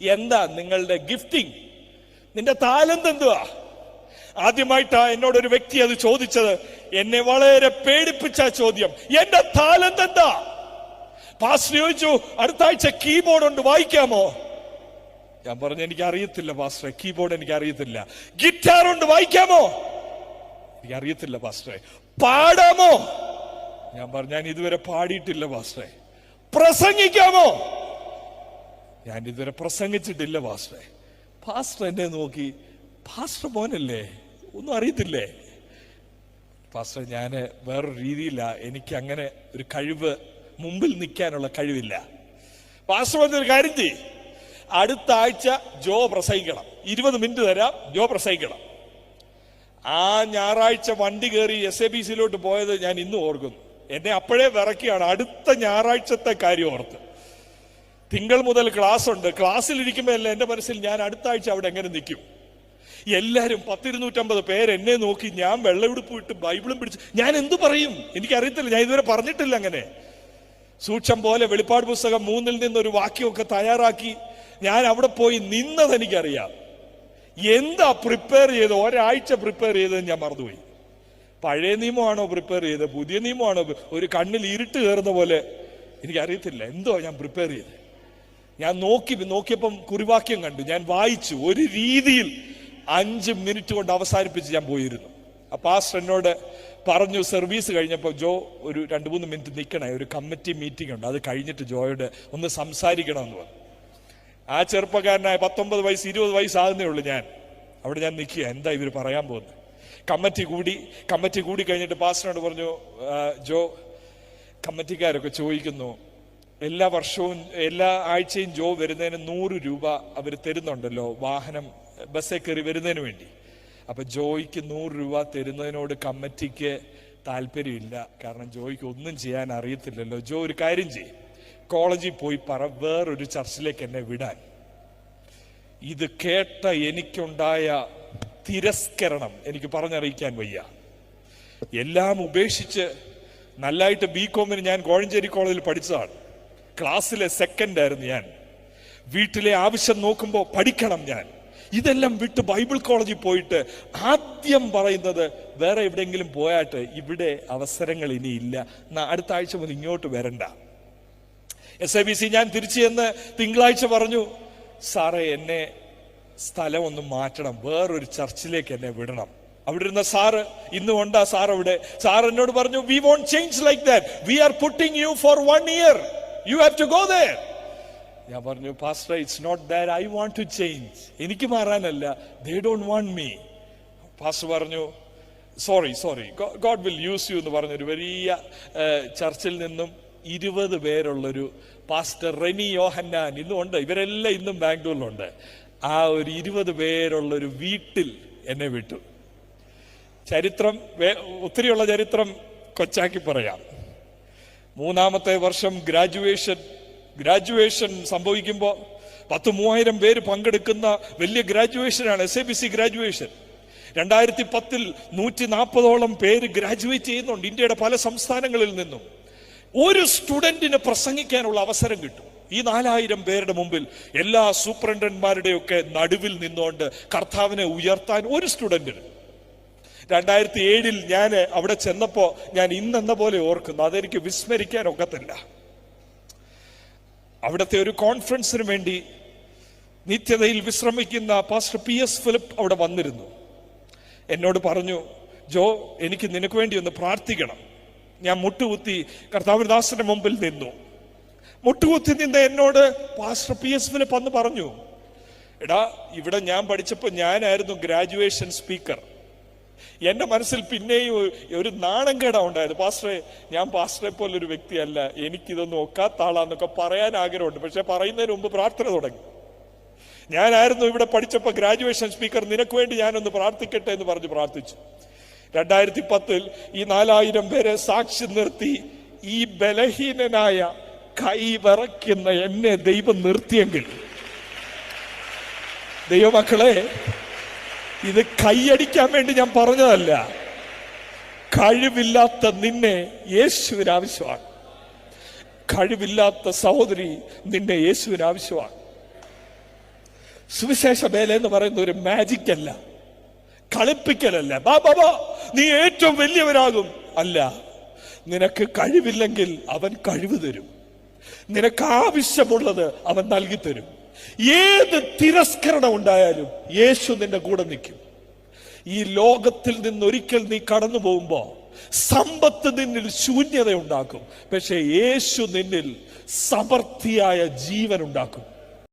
എന്താ നിങ്ങളുടെ ഗിഫ്റ്റിംഗ് നിന്റെ താലന്ത് എന്തുവാ? ആദ്യമായിട്ടാ എന്നോട് ഒരു വ്യക്തി അത് ചോദിച്ചത്. എന്നെ വളരെ പേടിപ്പിച്ച ചോദ്യം. എന്റെ താലന്ത് എന്താ? പാസ്റ്റർ ചോദിച്ചു അടുത്ത ആഴ്ച കീബോർഡ് ഉണ്ട് വായിക്കാമോ? ഞാൻ പറഞ്ഞു എനിക്ക് അറിയത്തില്ല പാസ്റ്ററെ കീബോർഡ് എനിക്ക് അറിയത്തില്ല ഗിറ്റാർ ഉണ്ട് വായിക്കാമോ? എനിക്ക് അറിയത്തില്ല പാസ്റ്ററെ. പാടാമോ? ഞാൻ പറഞ്ഞു ഞാൻ ഇതുവരെ പാടിയിട്ടില്ല പാസ്റ്ററെ. പ്രസംഗിക്കാമോ? ഞാൻ ഇതുവരെ പ്രസംഗിച്ചിട്ടില്ല പാസ്റ്ററെ. പാസ്റ്റർ എന്നെ നോക്കി പാസ്റ്റർ മോനല്ലേ? ഒന്നും അറിയത്തില്ലേ? പാസ്റ്റർ ഞാൻ വേറൊരു രീതിയില്ല. എനിക്ക് അങ്ങനെ ഒരു കഴിവ് മുമ്പിൽ നിൽക്കാനുള്ള കഴിവില്ല. പാസ്റ്റർ പറഞ്ഞൊരു കാര്യം ചെയ്യും. അടുത്ത ആഴ്ച ജോ പ്രസംഗിക്കണം. ഇരുപത് മിനിറ്റ് തരാം ജോ പ്രസംഗിക്കണം. ആ ഞായറാഴ്ച വണ്ടി കയറി എസ് എ ബി സിയിലോട്ട് പോയത് ഞാൻ ഇന്നും ഓർക്കുന്നു. എന്നെ അപ്പോഴേ വിറക്കുകയാണ് അടുത്ത ഞായറാഴ്ചത്തെ കാര്യം ഓർത്ത്. തിങ്കൾ മുതൽ ക്ലാസ് ഉണ്ട്. ക്ലാസ്സിൽ അല്ല എന്റെ മനസ്സിൽ ഞാൻ അടുത്ത ആഴ്ച അവിടെ എങ്ങനെ നിൽക്കും? എല്ലാവരും പത്തിരുന്നൂറ്റമ്പത് പേര് എന്നെ നോക്കി ഞാൻ വെള്ളമെടുപ്പ് വിട്ട് ബൈബിളും പിടിച്ച് ഞാൻ എന്തു പറയും? എനിക്കറിയത്തില്ല. ഞാൻ ഇതുവരെ പറഞ്ഞിട്ടില്ല അങ്ങനെ. സൂക്ഷം പോലെ വെളിപ്പാട് പുസ്തകം മൂന്നിൽ നിന്ന് ഒരു വാക്യമൊക്കെ തയ്യാറാക്കി ഞാൻ അവിടെ പോയി നിന്നത് എനിക്കറിയാം. എന്താ പ്രിപ്പയർ ചെയ്ത് ഒരാഴ്ച പ്രിപ്പയർ ചെയ്തത് ഞാൻ മറന്നുപോയി. പഴയ നിയമമാണോ പ്രിപ്പയർ ചെയ്തത്? പുതിയ നിയമമാണോ? ഒരു കണ്ണിൽ ഇരുട്ട് കയറുന്ന പോലെ എനിക്കറിയത്തില്ല. എന്തോ ഞാൻ പ്രിപ്പയർ ചെയ്ത് ഞാൻ നോക്കി നോക്കിയപ്പം കുറിവാക്യം കണ്ടു. ഞാൻ വായിച്ചു. ഒരു രീതിയിൽ അഞ്ച് മിനിറ്റ് കൊണ്ട് അവസാനിപ്പിച്ച് ഞാൻ പോയിരുന്നു. ആ പാസ്റ്റർ എന്നോട് പറഞ്ഞു സർവീസ് കഴിഞ്ഞപ്പോൾ ജോ ഒരു രണ്ട് മൂന്ന് മിനിറ്റ് നിൽക്കണേ. ഒരു കമ്മിറ്റി മീറ്റിംഗ് ഉണ്ട്. അത് കഴിഞ്ഞിട്ട് ജോയോട് ഒന്ന് സംസാരിക്കണമെന്ന് പറഞ്ഞു. ആ ചെറുപ്പക്കാരനായ പത്തൊമ്പത് വയസ്സ് ഇരുപത് വയസ്സാകുന്നേ ഉള്ളൂ ഞാൻ. അവിടെ ഞാൻ നിൽക്കുക. എന്താ ഇവർ പറയാൻ പോകുന്നത്? കമ്മിറ്റി കൂടി കമ്മിറ്റി കൂടി കഴിഞ്ഞിട്ട് പാസ്റ്ററിനോട് പറഞ്ഞു ജോ കമ്മിറ്റിക്കാരൊക്കെ ചോദിക്കുന്നു. എല്ലാ വർഷവും എല്ലാ ആഴ്ചയും ജോ വരുന്നതിന് നൂറ് രൂപ അവർ തരുന്നുണ്ടല്ലോ വാഹനം ബസ്സിൽ കയറി വരുന്നതിന് വേണ്ടി. അപ്പൊ ജോയിക്ക് നൂറ് രൂപ തരുന്നതിനോട് കമ്മിറ്റിക്ക് താല്പര്യമില്ല. കാരണം ജോയിക്ക് ഒന്നും ചെയ്യാൻ അറിയത്തില്ലല്ലോ. ജോ ഒരു കാര്യം ചെയ്യും. കോളേജിൽ പോയി പറ വേറൊരു ചർച്ചിലേക്ക് എന്നെ വിടാൻ. ഇത് കേട്ട എനിക്കുണ്ടായ തിരസ്കരണം എനിക്ക് പറഞ്ഞറിയിക്കാൻ വയ്യ. എല്ലാം ഉപേക്ഷിച്ച് നല്ലതായിട്ട് ബി കോമിന് ഞാൻ കോഴഞ്ചേരി കോളേജിൽ പഠിച്ചതാണ്. ക്ലാസ്സിലെ സെക്കൻഡ് ആയിരുന്നു ഞാൻ. വീട്ടിലെ ആവശ്യം നോക്കുമ്പോൾ പഠിക്കണം ഞാൻ. ഇതെല്ലാം വിട്ട് ബൈബിൾ കോളേജിൽ പോയിട്ട് ആദ്യം പറയുന്നത് വേറെ എവിടെയെങ്കിലും പോയാട്ട് ഇവിടെ അവസരങ്ങൾ ഇനിയില്ല അടുത്ത ആഴ്ച മുതൽ ഇങ്ങോട്ട് വരണ്ട. എസ് ഐ ബി സി ഞാൻ തിരിച്ചു ചെന്ന് തിങ്കളാഴ്ച പറഞ്ഞു സാറേ എന്നെ സ്ഥലം ഒന്ന് മാറ്റണം. വേറൊരു ചർച്ചിലേക്ക് എന്നെ വിടണം. അവിടെ ഇരുന്ന സാറ് ഇന്നും ഉണ്ടാ സാർ അവിടെ സാർ എന്നോട് പറഞ്ഞു we won't change like that we are putting you for one year you have to go there ഞാൻ പറഞ്ഞു pastor it's not that I want to change എനിക്ക് മാറാനല്ല. They don't want me pastor പറഞ്ഞു sorry sorry God will use you എന്ന് പറഞ്ഞൊരു വലിയ ചർച്ചിൽ നിന്നും ഇരുപത് പേരുള്ളൊരു pastor Reni യോഹന്നാൻ ഇന്നും ഉണ്ട് ഇവരെല്ലാം ഇന്നും ബാംഗ്ലൂരിലുണ്ട്. ആ ഒരു ഇരുപത് പേരുള്ളൊരു വീട്ടിൽ എന്നെ വിട്ടു. ചരിത്രം ഒത്തിരിയുള്ള ചരിത്രം കൊച്ചാക്കി പറയാം. മൂന്നാമത്തെ വർഷം ഗ്രാജുവേഷൻ ഗ്രാജുവേഷൻ സംഭവിക്കുമ്പോൾ പത്ത് മൂവായിരം പേര് പങ്കെടുക്കുന്ന വലിയ ഗ്രാജുവേഷനാണ് S A B C graduation. രണ്ടായിരത്തി പത്തിൽ നൂറ്റി നാൽപ്പതോളം പേര് ഗ്രാജുവേറ്റ് ചെയ്യുന്നുണ്ട് ഇന്ത്യയുടെ പല സംസ്ഥാനങ്ങളിൽ നിന്നും. ഒരു സ്റ്റുഡന്റിന് പ്രസംഗിക്കാനുള്ള അവസരം കിട്ടും. ഈ നാലായിരം പേരുടെ മുമ്പിൽ എല്ലാ സൂപ്രണ്ടന്മാരുടെയൊക്കെ നടുവിൽ നിന്നുകൊണ്ട് കർത്താവിനെ ഉയർത്താൻ ഒരു സ്റ്റുഡന്റിന് രണ്ടായിരത്തി ഏഴിൽ ഞാൻ അവിടെ ചെന്നപ്പോൾ ഞാൻ ഇന്നെന്ന പോലെ ഓർക്കുന്നു. അതെനിക്ക് വിസ്മരിക്കാൻ ഒക്കത്തില്ല അവിടുത്തെ ഒരു കോൺഫറൻസിന് വേണ്ടി നിത്യതയിൽ വിശ്രമിക്കുന്ന പാസ്റ്റർ പി എസ് ഫിലിപ്പ് അവിടെ വന്നിരുന്നു. എന്നോട് പറഞ്ഞു ജോ എനിക്ക് നിനക്ക് വേണ്ടി ഒന്ന് പ്രാർത്ഥിക്കണം. ഞാൻ മുട്ടുകുത്തി കർത്താവിദാസിന്റെ മുമ്പിൽ നിന്നു. മുട്ടുകുത്തി നിന്ന് എന്നോട് പാസ്റ്റർ പി എസ് ഫിലിപ്പ് അന്ന് പറഞ്ഞു എടാ ഇവിടെ ഞാൻ പഠിച്ചപ്പോൾ ഞാനായിരുന്നു ഗ്രാജുവേഷൻ സ്പീക്കർ. എന്റെ മനസ്സിൽ പിന്നെയും ഒരു- ഒരു നാണം കേടാ ഉണ്ടായത്. പാസ്റ്ററെ ഞാൻ പാസ്റ്ററെ പോലൊരു വ്യക്തിയല്ല. എനിക്കിതൊന്നും ഒക്കാത്ത ആളാന്നൊക്കെ പറയാൻ ആഗ്രഹമുണ്ട്. പക്ഷെ പറയുന്നതിന് മുമ്പ് പ്രാർത്ഥന തുടങ്ങി. ഞാനായിരുന്നു ഇവിടെ പഠിച്ചപ്പോൾ ഗ്രാജുവേഷൻ സ്പീക്കർ. നിനക്ക് വേണ്ടി ഞാനൊന്ന് പ്രാർത്ഥിക്കട്ടെ എന്ന് പറഞ്ഞ് പ്രാർത്ഥിച്ചു. രണ്ടായിരത്തി പത്തിൽ ഈ നാലായിരം പേരെ സാക്ഷി നിർത്തി. ഈ ബലഹീനനായ കൈവിറയ്ക്കുന്ന എന്നെ ദൈവം നിർത്തിയെങ്കിൽ. ദൈവമക്കളെ ഇത് കൈയടിക്കാൻ വേണ്ടി ഞാൻ പറഞ്ഞതല്ല. കഴിവില്ലാത്ത നിന്നെ യേശുവിന് ആവശ്യമാണ്. കഴിവില്ലാത്ത സഹോദരി നിന്നെ യേശുവിന് ആവശ്യമാണ്. സുവിശേഷ വേല എന്ന് പറയുന്ന ഒരു മാജിക് അല്ല. കളിപ്പിക്കലല്ല. ബാ ബാബാ നീ ഏറ്റവും വലിയവനാകും. അല്ല നിനക്ക് കഴിവില്ലെങ്കിൽ അവൻ കഴിവ് തരും. നിനക്ക് ആവശ്യമുള്ളത് അവൻ നൽകി തരും ഏത് തിരസ്കരണം ഉണ്ടായാലും യേശു നിന്റെ കൂടെ നിൽക്കും. ഈ ലോകത്തിൽ നിന്ന് ഒരിക്കൽ നീ കടന്നു പോകുമ്പോ സമ്പത്ത് നിന്നിൽ ശൂന്യത ഉണ്ടാക്കും പക്ഷെ യേശു നിന്നിൽ സമർത്ഥിയായ ജീവൻ ഉണ്ടാക്കും